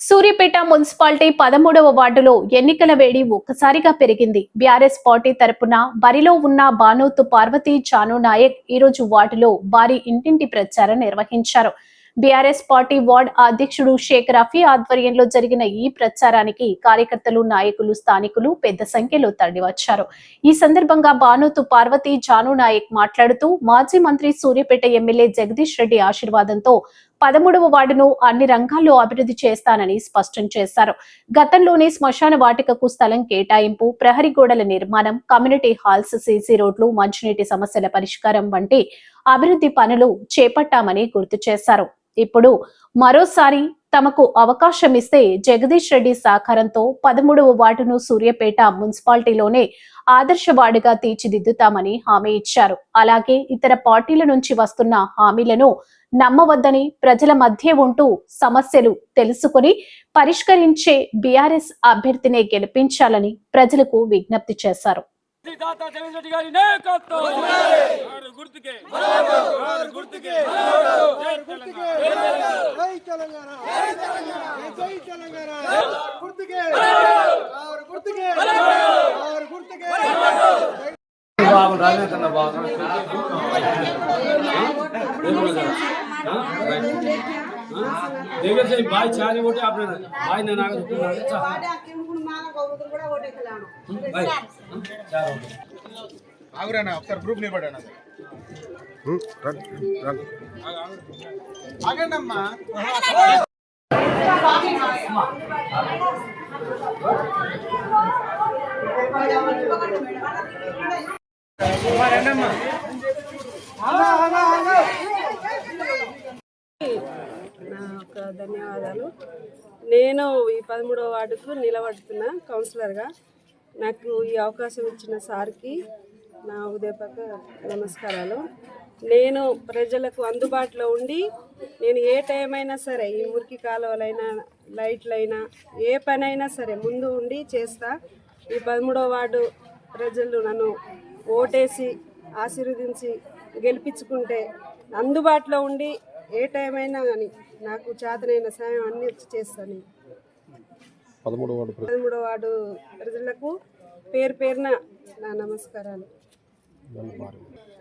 Suryapet municipality పదమూడవ వార్డులో ఎన్నికల వేడి ఒక్కసారిగా పెరిగింది. బీఆర్ఎస్ పార్టీ తరపున బరిలో ఉన్న బానోతు పార్వతి చాను నాయక్ ఈ రోజు వార్డులో భారీ ఇంటింటి ప్రచారం నిర్వహించారు. బీఆర్ఎస్ పార్టీ వార్డ్ అధ్యక్షుడు షేక్ రఫీ ఆధ్వర్యంలో జరిగిన ఈ ప్రచారానికి కార్యకర్తలు నాయకులు స్థానికులు పెద్ద సంఖ్యలో తరలివచ్చారు. ఈ సందర్భంగా బానోతు పార్వతి జాను నాయక్ మాట్లాడుతూ మాజీ మంత్రి సూర్యపేట ఎమ్మెల్యే జగదీష్ రెడ్డి ఆశీర్వాదంతో పదమూడవ వార్డును అన్ని రంగాల్లో అభివృద్ధి చేస్తానని స్పష్టం చేశారు. గతంలోనే శ్మశాన వాటికకు స్థలం కేటాయింపు ప్రహరీ గోడల నిర్మాణం కమ్యూనిటీ హాల్స్ సీసీ రోడ్లు మంచినీటి సమస్యల పరిష్కారం వంటి అభివృద్ధి పనులు చేపట్టామని గుర్తు చేశారు. ఇప్పుడు మరోసారి తమకు అవకాశం ఇస్తే జగదీష్ రెడ్డి సహకారంతో పదమూడవ వార్డును సూర్యపేట మున్సిపాలిటీలోనే ఆదర్శ వార్డుగా తీర్చిదిద్దుతామని హామీ ఇచ్చారు. అలాగే ఇతర పార్టీల నుంచి వస్తున్న హామీలను నమ్మవద్దని ప్రజల మధ్య ఉంటూ సమస్యలు తెలుసుకుని పరిష్కరించే బీఆర్ఎస్ అభ్యర్థినే గెలిపించాలని ప్రజలకు విజ్ఞప్తి చేశారు. దాత జగన్ గారి నాయకత్వం. గుర్తుకే. గుర్తుకే. జై తెలంగాణ. జై తెలంగాణ. గుర్తుకే. గుర్తుకే. గుర్తుకే. బాబు రాజేంద్ర బాబు देखिए सही भाई चारे वोटे आपने भाई ने नाग भाई चार वोटे ఆగురానా ఒకసారి గ్రూప్ నిలబడాను ఆగండి అమ్మా నా యొక్క ధన్యవాదాలు. నేను ఈ పదమూడవ వార్డుకు నిలబడుతున్నా కౌన్సిలర్గా. నాకు ఈ అవకాశం ఇచ్చిన సార్కి నా ఉదయపక నమస్కారాలు. నేను ప్రజలకు అందుబాటులో ఉండి నేను ఏ టైం అయినా సరే ఈ మురికి కాలువలైనా లైట్లైనా ఏ పనైనా సరే ముందు ఉండి చేస్తా. ఈ పదమూడవ వార్డు ప్రజలు నన్ను ఓటేసి ఆశీర్వదించి గెలిపించుకుంటే అందుబాటులో ఉండి ఏ టైం అయినా కానీ నాకు చేతనైన సాయం అన్ని వచ్చి చేస్తాను పదమూడవ వార్డు ప్రజలకు పేరు పేరున నా నమస్కారాలు.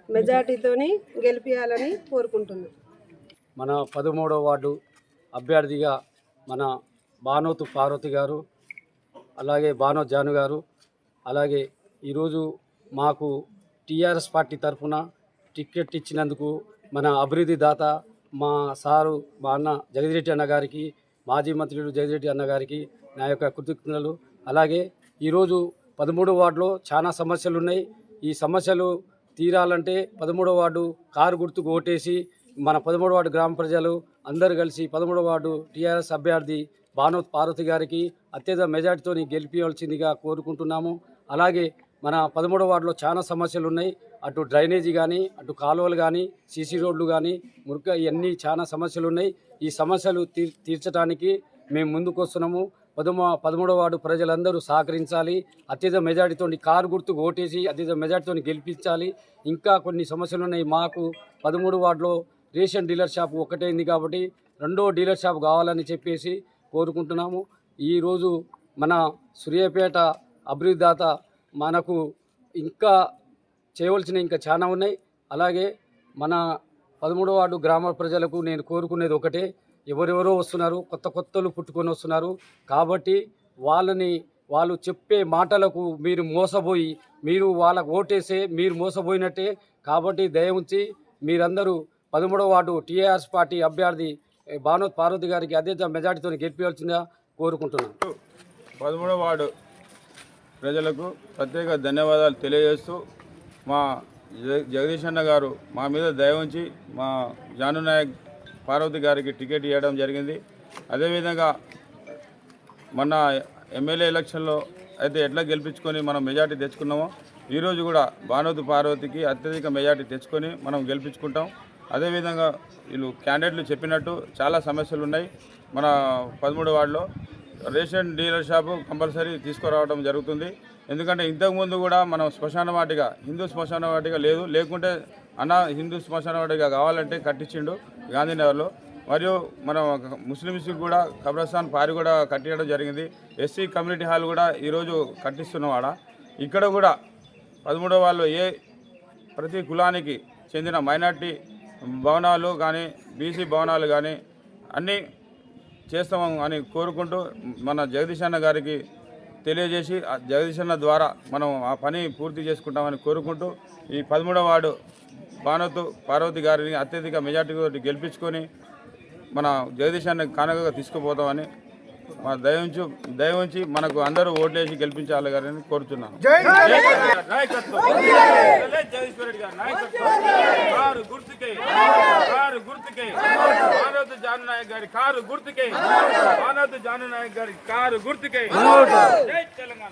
మెజార్టీతోని గెలిపించాలని కోరుకుంటున్నాను మన పదమూడవ వార్డు అభ్యర్థిగా మన బానోతు పార్వతి గారు అలాగే బానో జాను గారు అలాగే ఈరోజు మాకు టీఆర్ఎస్ పార్టీ తరఫున టికెట్ ఇచ్చినందుకు మన అభివృద్ధి దాత మా సారు మా అన్న జగదిరెడ్డి అన్న గారికి మాజీ మంత్రులు జగదిరెడ్డి అన్న గారికి నా యొక్క కృతజ్ఞతలు. అలాగే ఈరోజు పదమూడో వార్డులో చాలా సమస్యలు ఉన్నాయి. ఈ సమస్యలు తీరాలంటే పదమూడో వార్డు కారు గుర్తుకు ఓటేసి మన పదమూడో వార్డు గ్రామ ప్రజలు అందరూ కలిసి పదమూడో వార్డు టీఆర్ఎస్ అభ్యర్థి భానోత్ పార్వతి గారికి అత్యధిక మెజార్టీతో గెలిపించవలసిందిగా కోరుకుంటున్నాము. అలాగే మన పదమూడో వార్డులో చాలా సమస్యలు ఉన్నాయి. అటు డ్రైనేజీ కానీ అటు కాలువలు కానీ సీసీ రోడ్లు కానీ మురుక ఇవన్నీ చాలా సమస్యలు ఉన్నాయి ఈ సమస్యలు తీర్ తీర్చడానికి మేము ముందుకు వస్తున్నాము పదమ పదమూడవ వార్డు ప్రజలందరూ సహకరించాలి. అత్యధిక మెజార్టీతో కారు గుర్తుకు ఓటేసి అత్యధిక మెజార్టీతో గెలిపించాలి. ఇంకా కొన్ని సమస్యలు ఉన్నాయి మాకు పదమూడు వార్డులో రేషన్ డీలర్ షాప్ ఒకటైంది కాబట్టి రెండో డీలర్ షాప్ కావాలని చెప్పేసి కోరుకుంటున్నాము. ఈరోజు మన సూర్యాపేట అభివృద్ధి దాత మనకు ఇంకా చేయవలసినవి ఇంకా చాలా ఉన్నాయి. అలాగే మన పదమూడో వార్డు గ్రామ ప్రజలకు నేను కోరుకునేది ఒకటే. ఎవరెవరో వస్తున్నారు కొత్త కొత్తలు పుట్టుకొని వస్తున్నారు. కాబట్టి వాళ్ళని వాళ్ళు చెప్పే మాటలకు మీరు మోసపోయి మీరు వాళ్ళకు ఓటేసే మీరు మోసపోయినట్టే. కాబట్టి దయ ఉంచి మీరందరూ పదమూడవ వార్డు టీఆర్ఎస్ పార్టీ అభ్యర్థి భానోత్ పార్వతి గారికి అదే మెజార్టీతో గెలిపించాల్సిందిగా కోరుకుంటున్నాను. పదమూడవ వార్డు ప్రజలకు ప్రత్యేక ధన్యవాదాలు తెలియజేస్తూ మా జగదీష్ అన్న గారు మా మీద దయ ఉంచి మా జాను నాయక్ పార్వతి గారికి టికెట్ ఇవ్వడం జరిగింది. అదేవిధంగా మొన్న ఎమ్మెల్యే ఎలక్షన్లో అయితే ఎట్లా గెలిపించుకొని మనం మెజార్టీ తెచ్చుకున్నామో ఈరోజు కూడా భానువతి పార్వతికి అత్యధిక మెజార్టీ తెచ్చుకొని మనం గెలిపించుకుంటాం. అదేవిధంగా వీళ్ళు క్యాండిడేట్లు చెప్పినట్టు చాలా సమస్యలు ఉన్నాయి. మన పదమూడు వార్డులో రేషన్ డీలర్ షాపు కంపల్సరీ తీసుకురావడం జరుగుతుంది. ఎందుకంటే ఇంతకుముందు కూడా మనం శ్మశాన వాటిగా హిందూ శ్మశాన వాటిగా లేదు. లేకుంటే అన్న హిందూ శ్మశాన వాటిగా కావాలంటే కట్టించిండు గాంధీనగర్లో. మరియు మనం ముస్లిమ్స్కి కూడా కబ్రస్థాన్ పారి కూడా కట్టించడం జరిగింది. ఎస్సీ కమ్యూనిటీ హాల్ కూడా ఈరోజు కట్టిస్తున్నవాడ ఇక్కడ కూడా పదమూడో వాళ్ళు ఏ ప్రతి కులానికి చెందిన మైనార్టీ భవనాలు కానీ బీసీ భవనాలు కానీ అన్నీ చేస్తాము అని కోరుకుంటూ మన జగదీష్ అన్న గారికి తెలియజేసి అన్న ద్వారా మనం ఆ పని పూర్తి చేసుకుంటామని కోరుకుంటూ ఈ పదమూడవ వార్డు భానుతు పార్వతి గారిని అత్యధిక మెజార్టీతో గెలిపించుకొని మన జగదీష్ అన్న కానుకగా తీసుకుపోతామని మా దయవుంచి దయవుంచి మనకు అందరూ ఓట్లేసి గెలిపించాలి గారని కోరుతున్నాను నాయకత్వం కారు గుర్తుకే. మానవత జాను నాయక్ గారి కారు గుర్తుకే. మానవత జాను నాయక్ గారి కారు గుర్తుకే. జై తెలంగాణ.